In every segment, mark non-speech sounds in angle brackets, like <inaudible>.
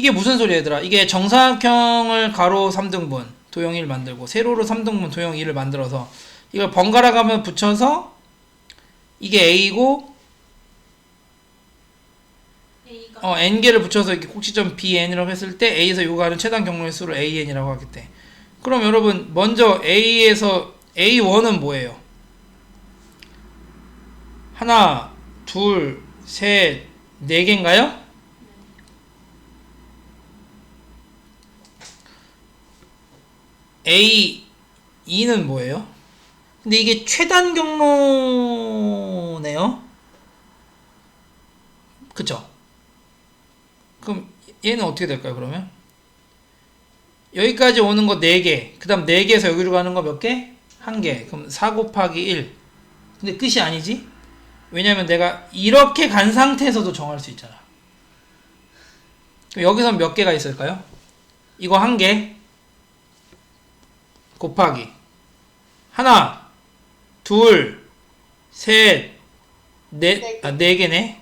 이게 무슨 소리야 얘들아 이게 정사각형을 가로 3등분 도형 1 만들고 세로로 3등분 도형 2를 만들어서 이걸 번갈아 가면 붙여서 이게 A고 어, n개를 붙여서 이렇게 꼭지점 BN이라고 했을 때 A에서 요구하는 최단 경로의 수를 AN이라고 하겠대. 그럼 여러분 먼저 A에서 A1은 뭐예요? 하나, 둘, 셋, 네 개인가요? A2는 뭐예요? 근데 이게 최단 경로네요. 그쵸? 그럼 얘는 어떻게 될까요, 그러면? 여기까지 오는 거 4개. 그 다음 4개에서 여기로 가는 거 몇 개? 1개. 그럼 4 곱하기 1. 근데 끝이 아니지? 왜냐면 내가 이렇게 간 상태에서도 정할 수 있잖아. 여기서 몇 개가 있을까요? 이거 1개. 곱하기. 하나, 둘, 셋, 넷, 아, 네 개네.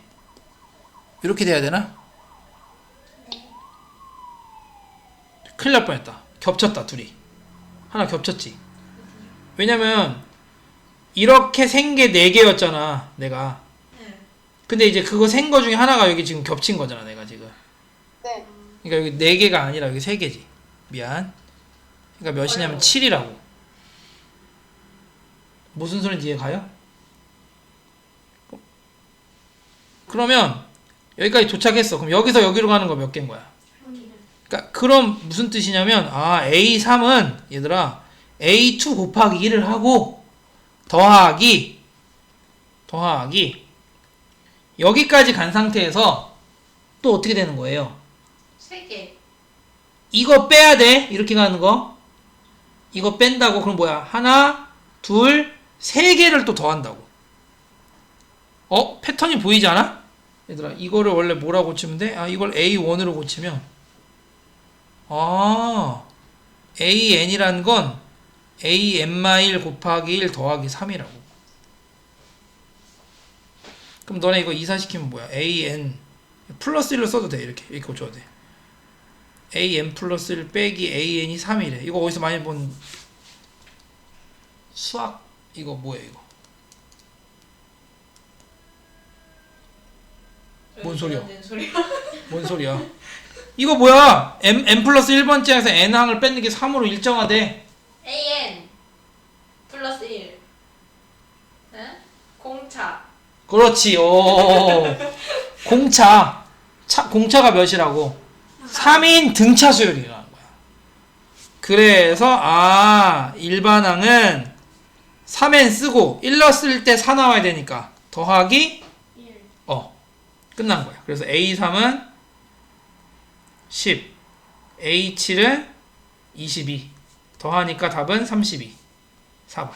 이렇게 돼야 되나? 큰일 날 뻔했다. 겹쳤다, 둘이. 하나 겹쳤지. 왜냐면, 이렇게 생 게 네 개였잖아 내가. 네. 근데 이제 그거 생 거 중에 하나가 여기 지금 겹친 거잖아, 내가 지금. 네. 그러니까 여기 네 개가 아니라 여기 세 개지 미안. 그러니까 몇이냐면 어려워. 7이라고. 무슨 소리인지 이해 가요? 그러면 여기까지 도착했어. 그럼 여기서 여기로 가는 거 몇 개인 거야? 그러니까 그럼 무슨 뜻이냐면 아 A3은 얘들아 A2 곱하기 1을 하고 더하기 더하기 여기까지 간 상태에서 또 어떻게 되는 거예요? 세 개. 이거 빼야 돼 이렇게 가는 거 이거 뺀다고 그럼 뭐야? 하나 둘 세 개를 또 더한다고. 어? 패턴이 보이지 않아? 얘들아 이거를 원래 뭐라고 고치면 돼? 아 이걸 A1으로 고치면. 아 AN이란 건 AN-1 곱하기 1 더하기 3이라고. 그럼 너네 이거 이사시키면 뭐야? AN 플러스 1로 써도 돼 이렇게. 이렇게 고쳐도 돼. An 플러스 1 빼기 an이 3이래. 이거 어디서 많이 본 수학 이거 뭐야 이거? 뭔 소리야? 뭔 소리야? <laughs> 이거 뭐야? m n 플러스 1번째에서 n 항을 뺏는 게 3으로 일정하대. AN 플러스 1. 네? 공차. 그렇지. 오. <laughs> 공차. 차 공차가 몇이라고? 3인 등차 수열이라는 거야. 그래서 아 일반항은 3n 쓰고 1러 쓸 때 4 나와야 되니까 더하기 1. 어 끝난 거야. 그래서 A3은 10, A7은 22 더하니까 답은 32 4번.